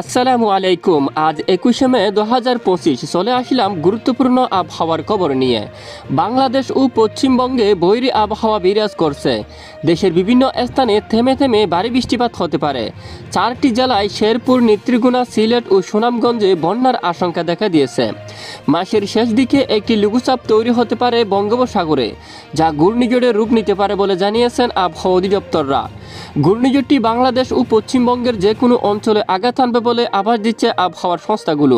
আসসালামু আলাইকুম। আজ একুশে মে দু হাজার পঁচিশ, চলে আসলাম গুরুত্বপূর্ণ আবহাওয়ার খবর নিয়ে। বাংলাদেশ ও পশ্চিমবঙ্গে বৈরী আবহাওয়া বিরাজ করছে। দেশের বিভিন্ন স্থানে থেমে থেমে ভারী বৃষ্টিপাত হতে পারে। চারটি জেলায় শেরপুর নেত্রীগুনা সিলেট ও সুনামগঞ্জে বন্যার আশঙ্কা দেখা দিয়েছে। মাসের শেষ দিকে একটি লঘুচাপ তৈরি হতে পারে বঙ্গোপসাগরে, যা ঘূর্ণিঝড়ের রূপ নিতে পারে বলে জানিয়েছেন আবহাওয়া অধিদপ্তররা। ঘূর্ণিঝড়টি বাংলাদেশ ও পশ্চিমবঙ্গের যে কোনো অঞ্চলে আঘাত আনবে বলে আভাস দিচ্ছে আবহাওয়ার সংস্থাগুলো।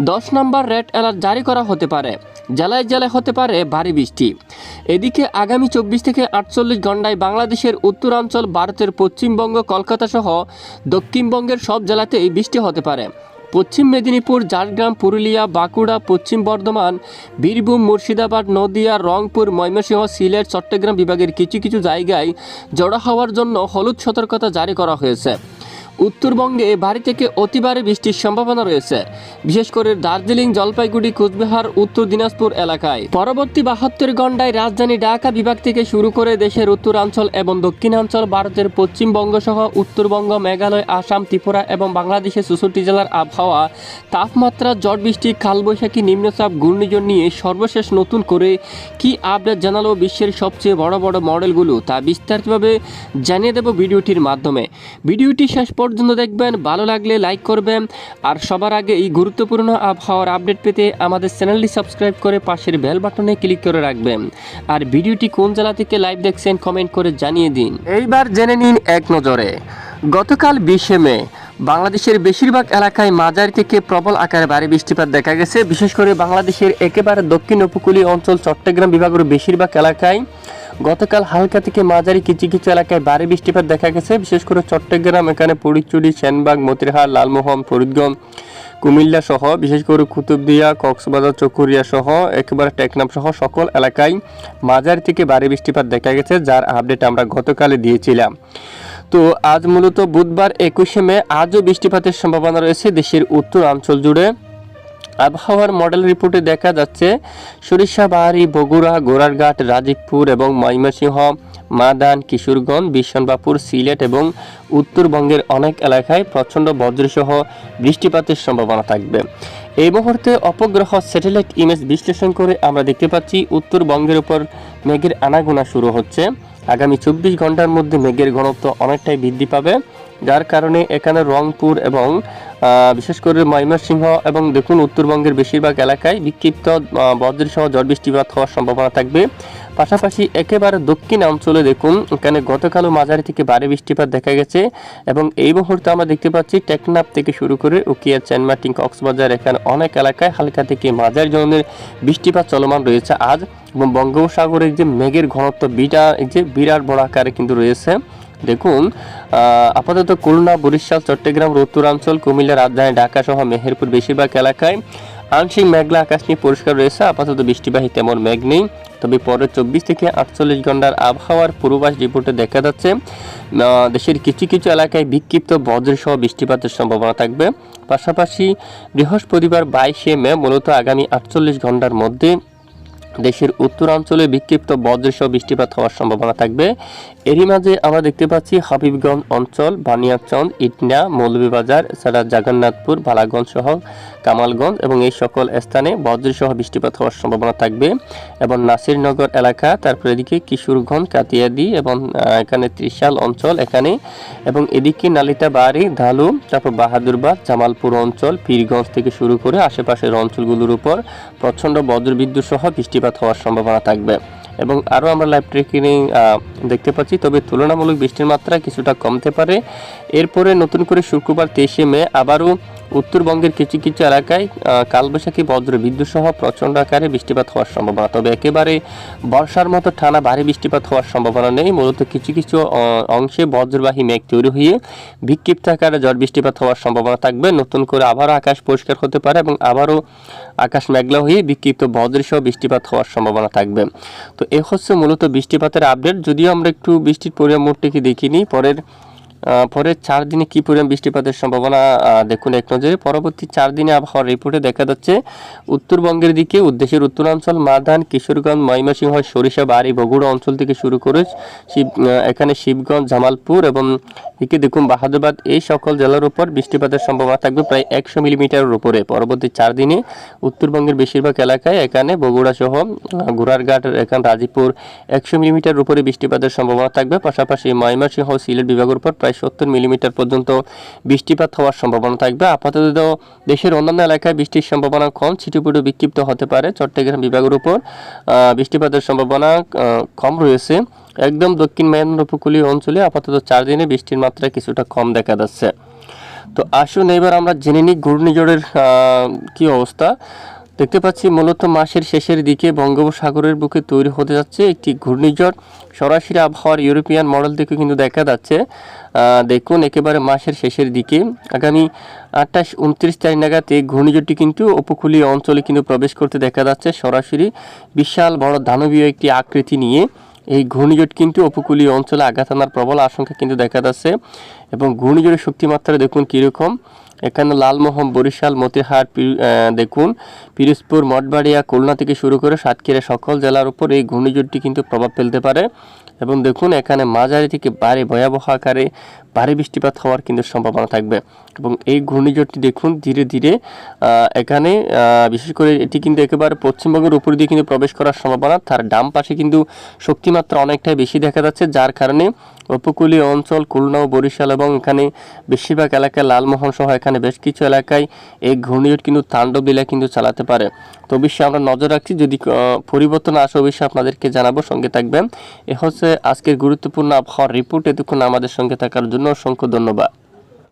দশ নম্বর রেড অ্যালার্ট জারি করা হতে পারে। জেলায় জেলায় হতে পারে ভারী বৃষ্টি। এদিকে আগামী চব্বিশ থেকে আটচল্লিশ ঘন্টায় বাংলাদেশের উত্তরাঞ্চল, ভারতের পশ্চিমবঙ্গ, কলকাতা সহ দক্ষিণবঙ্গের সব জেলাতেই বৃষ্টি হতে পারে। পশ্চিম মেদিনীপুর, ঝাড়গ্রাম, পুরুলিয়া, বাঁকুড়া, পশ্চিম বর্ধমান, বীরভূম, মুর্শিদাবাদ, নদিয়া, রংপুর, ময়মনসিংহ, সিলেট, চট্টগ্রাম বিভাগের কিছু কিছু জায়গায় জড়ো হওয়ার জন্য হলুদ সতর্কতা জারি করা হয়েছে। উত্তরবঙ্গে ভারী থেকে অতি ভারী বৃষ্টির সম্ভাবনা রয়েছে। বিশেষ করে দার্জিলিং, জলপাইগুড়ি, কোচবিহার, উত্তর দিনাজপুর এলাকায়। পরবর্তী বাহাত্তর ঘন্টায় রাজধানী ঢাকা বিভাগ থেকে শুরু করে দেশের উত্তরাঞ্চল এবং দক্ষিণাঞ্চল, ভারতের পশ্চিমবঙ্গ সহ উত্তরবঙ্গ, মেঘালয়, আসাম, ত্রিপুরা এবং বাংলাদেশের চৌষট্টি জেলার আবহাওয়া, তাপমাত্রা, ঝড় বৃষ্টি কালবৈশাখী নিম্নচাপ, ঘূর্ণিঝড় নিয়ে সর্বশেষ নতুন করে কি আপডেট জানালো বিশ্বের সবচেয়ে বড় বড় মডেলগুলো তা বিস্তারিতভাবে জানিয়ে দেব ভিডিওটির মাধ্যমে। ভিডিওটি শেষ পর্যন্ত দেখবেন, ভালো লাগলে লাইক করবেন। আর সবার আগে এই গুরুত্বপূর্ণ আবহাওয়ার আপডেট পেতে আমাদের চ্যানেলটি সাবস্ক্রাইব করে পাশের বেল বাটনে ক্লিক করে রাখবেন। আর ভিডিওটি কোন জেলা থেকে লাইভ দেখছেন কমেন্ট করে জানিয়ে দিন। এইবার জেনে নিন এক নজরে। গতকাল বিশে মে, বাংলাদেশের বেশিরভাগ এলাকায় মাঝারি থেকে প্রবল আকারে ভারী বৃষ্টিপাত দেখা গেছে। বিশেষ করে বাংলাদেশের একেবারে দক্ষিণ উপকূলীয় অঞ্চল চট্টগ্রাম বিভাগের বেশিরভাগ এলাকায় গতকাল হালকা থেকে মাঝারি কিছু কিছু এলাকায় ভারী বৃষ্টিপাত দেখা গেছে। বিশেষ করে চট্টগ্রাম, এখানে পরিচুরি, সেনবাগ, মতিরহাট, লালমোহন, ফরিদগঞ্জ, কুমিল্লা সহ, বিশেষ করে কুতুবদিয়া, কক্সবাজার, চকুরিয়া সহ, একেবারে টেকনাম সহ সকল এলাকায় মাঝারি থেকে ভারী বৃষ্টিপাত দেখা গেছে, যার আপডেট আমরা গতকালে দিয়েছিলাম। তো আজ মূলত বুধবার একুশে মে আজও বৃষ্টিপাতের সম্ভাবনা রয়েছে দেশের উত্তরাঞ্চল জুড়ে। আবহাওয়ার মডেল রিপোর্টে দেখা যাচ্ছে সরিষাবাড়ি বগুড়া গোড়ারঘাট রাজীবপুর এবং ময়মনসিংহ, মাদান, কিশোরগঞ্জ বিশ্বনবাপুর সিলেট এবং উত্তরবঙ্গের অনেক এলাকায় প্রচণ্ড বজ্রসহ বৃষ্টিপাতের সম্ভাবনা থাকবে। এই মুহূর্তে অপগ্রহ স্যাটেলাইট ইমেজ বিশ্লেষণ করে আমরা দেখতে পাচ্ছি উত্তরবঙ্গের উপর মেঘের আনাগোনা শুরু হচ্ছে। আগামী চব্বিশ ঘণ্টার মধ্যে মেঘের ঘনত্ব অনেকটাই বৃদ্ধি পাবে, যার কারণে এখানে রংপুর এবং বিশেষ করে ময়মনসিংহ এবং দেখুন উত্তরবঙ্গের বেশিরভাগ এলাকায় বিক্ষিপ্ত বজ্রসহ ঝড় বৃষ্টিপাত হওয়ার সম্ভাবনা থাকবে। পাশাপাশি একেবারে দক্ষিণ অঞ্চলে দেখুন, এখানে গতকালও মাঝারি থেকে ভারী বৃষ্টিপাত দেখা গেছে এবং এই মুহূর্তে আমরা দেখতে পাচ্ছি টেকনাপ থেকে শুরু করে উকিয়া চেনমাটিং কক্সবাজার এখানে অনেক এলাকায় হালকা থেকে মাঝারি ধরনের বৃষ্টিপাত চলমান রয়েছে আজ এবং বঙ্গোপসাগরের যে মেঘের ঘনত্ব, বিটা যে বিরাট বড় আকারে কিন্তু রয়েছে। দেখুন আপাতত খুলনা, বরিশাল, চট্টগ্রাম, উত্তরাঞ্চল, কুমিল্লা, রাজধানী ঢাকা সহ মেহেরপুর বেশিরভাগ এলাকায় আংশিক মেঘলা আকাশ নিয়ে পরিষ্কার রয়েছে। আপাতত বৃষ্টিবাহী তেমন মেঘ নেই। তবে পরের চব্বিশ থেকে আটচল্লিশ ঘণ্টার আবহাওয়ার পূর্বাভাস রিপোর্টে দেখা যাচ্ছে দেশের কিছু কিছু এলাকায় বিক্ষিপ্ত বজ্রসহ বৃষ্টিপাতের সম্ভাবনা থাকবে। পাশাপাশি বৃহস্পতিবার বাইশে মে মূলত আগামী আটচল্লিশ ঘণ্টার মধ্যে দেশের উত্তরাঞ্চলে বিক্ষিপ্ত বজ্রসহ বৃষ্টিপাত হওয়ার সম্ভাবনা থাকবে। এরই মাঝে আমরা দেখতে পাচ্ছি হাবিবগঞ্জ অঞ্চল বানিয়াচন্দ ইটনা, মৌলভীবাজার এছাড়া জগন্নাথপুর ভালাগঞ্জ সহ কামালগঞ্জ এবং এই সকল স্থানে বজ্রসহ বৃষ্টিপাত হওয়ার সম্ভাবনা থাকবে। এবং নাসিরনগর এলাকা, তারপর এদিকে কিশোরগঞ্জ, কাতিয়াদি এবং এখানে ত্রিশাল অঞ্চল এখানে। এবং এদিকে নালিতা বাড়ি ধালু তারপর বাহাদুরবাদ জামালপুর অঞ্চল, পীরগঞ্জ থেকে শুরু করে আশেপাশের অঞ্চলগুলোর উপর প্রচণ্ড বজ্রবিদ্যুৎ সহ বৃষ্টিপাত হওয়ার সম্ভাবনা থাকবে। এবং আরও আমরা লাইভ ট্রেকিং দেখতে পাচ্ছি। তবে তুলনামূলক বৃষ্টির মাত্রা কিছুটা কমতে পারে। এরপরে নতুন করে শুক্রবার তেইশে মে আবারও উত্তরবঙ্গের কিছু কিছু এলাকায় কালবৈশাখী বজ্র বিদ্যুৎ সহ প্রচণ্ড আকারে বৃষ্টিপাত হওয়ার সম্ভাবনা। তবে একেবারে বর্ষার মতো টানা ভারী বৃষ্টিপাত হওয়ার সম্ভাবনা নেই। মূলত কিছু কিছু অংশে বজ্রবাহী মেঘ তৈরি হয়ে বিক্ষিপ্ত আকারে ঝড় বৃষ্টিপাত হওয়ার সম্ভাবনা থাকবে। নতুন করে আবারও আকাশ পরিষ্কার হতে পারে এবং আবারও আকাশ মেঘলা হয়ে বিক্ষিপ্ত বজ্রসহ বৃষ্টিপাত হওয়ার সম্ভাবনা থাকবে। তো এ হচ্ছে মূলত বৃষ্টিপাতের আপডেট যদিও আমরা একটু বৃষ্টির পরিমাণটিকে দেখিনি, পরের পরের চার দিনে কি পরিমাণ বৃষ্টিপাতের সম্ভাবনা দেখুন এক নজরে। পরবর্তী চার দিনে আবহাওয়ার রিপোর্টে দেখা যাচ্ছে, উত্তরবঙ্গের দিকে উদ্দেশ্যের উত্তরাঞ্চল মাদান কিশোরগঞ্জ, ময়মনসিংহ, সরিষা, বাড়ি, বগুড়া অঞ্চল থেকে শুরু করে শিব এখানে শিবগঞ্জ, জামালপুর এবং এদিকে দেখুন বাহাদুরবাদ, এই সকল জেলার উপর বৃষ্টিপাতের সম্ভাবনা থাকবে প্রায় একশো মিলিমিটারের উপরে। পরবর্তী চার দিনে উত্তরবঙ্গের বেশিরভাগ এলাকায় এখানে বগুড়া সহ ঘোড়ারঘাট এখানে রাজীপুর একশো মিলিমিটার উপরে বৃষ্টিপাতের সম্ভাবনা থাকবে। পাশাপাশি ময়মনসিংহ সিলেট বিভাগের উপর প্রায় সত্তর মিলিমিটার পর্যন্ত বৃষ্টিপাত হওয়ার সম্ভাবনা থাকবে। আপাতত দেশের অন্যান্য এলাকায় বৃষ্টির সম্ভাবনা কম ছিটুপুটু বিক্ষিপ্ত হতে পারে। চট্টগ্রাম বিভাগের উপর বৃষ্টিপাতের সম্ভাবনা কম রয়েছে। একদম দক্ষিণ মেয়ান্ন উপকূলীয় অঞ্চলে আপাতত চার দিনে বৃষ্টির মাত্রা কিছুটা কম দেখা যাচ্ছে। তো আসুন এবার আমরা জেনে নিই ঘূর্ণিঝড়ের কি অবস্থা। দেখতে পাচ্ছি মূলত মাসের শেষের দিকে বঙ্গোপসাগরের বুকে তৈরি হতে যাচ্ছে একটি ঘূর্ণিঝড়। সরাসরি আবহাওয়ার ইউরোপিয়ান মডেল থেকে কিন্তু দেখা যাচ্ছে। দেখুন একেবারে মাসের শেষের দিকে। আগামী আঠাশ, উনত্রিশ তারিখ নাগাদ এই ঘূর্ণিঝড়টি কিন্তু উপকূলীয় অঞ্চলে কিন্তু প্রবেশ করতে দেখা যাচ্ছে। সরাসরি বিশাল বড় দানবীয় একটি আকৃতি নিয়ে এই ঘূর্ণিঝড় কিন্তু উপকূলীয় অঞ্চলে আঘাত আনার প্রবল আশঙ্কা কিন্তু দেখা যাচ্ছে। এবং ঘূর্ণিঝড়ের শক্তিমাত্রা দেখুন কীরকম। এখানে লালমোহন, বরিশাল মতিহাট দেখুন, পিরোজপুর, মঠবাড়িয়া, খুলনা থেকে শুরু করে সাতক্ষীরা সকল জেলার উপর এই ঘূর্ণিঝড়টি কিন্তু প্রভাব ফেলতে পারে। এবং দেখুন, এখানে মাঝারি থেকে ভারী ভয়াবহ আকারে ভারী বৃষ্টিপাত হওয়ার কিন্তু সম্ভাবনা থাকবে। এবং এই ঘূর্ণিঝড়টি দেখুন, ধীরে ধীরে এখানে বিশেষ করে এটি কিন্তু একেবারে পশ্চিমবঙ্গের উপর দিয়ে কিন্তু প্রবেশ করার সম্ভাবনা। তার ডাম পাশে কিন্তু শক্তিমাত্রা অনেকটাই বেশি দেখা যাচ্ছে, যার কারণে উপকূলীয় অঞ্চল খুলনা ও বরিশাল এবং এখানে বেশিরভাগ এলাকায় লালমোহন সহ এখানে বেশ কিছু এলাকায় এই ঘূর্ণিঝড় কিন্তু তাণ্ডব লীলা কিন্তু চালাতে পারে। তো অবশ্যই আমরা নজর রাখছি, যদি পরিবর্তন আসে অবশ্যই আপনাদেরকে জানাব, সঙ্গে থাকবেন। এ হচ্ছে আজকের গুরুত্বপূর্ণ আবহাওয়ার রিপোর্ট, এতক্ষণ আমাদের সঙ্গে থাকার জন্য অসংখ্য ধন্যবাদ।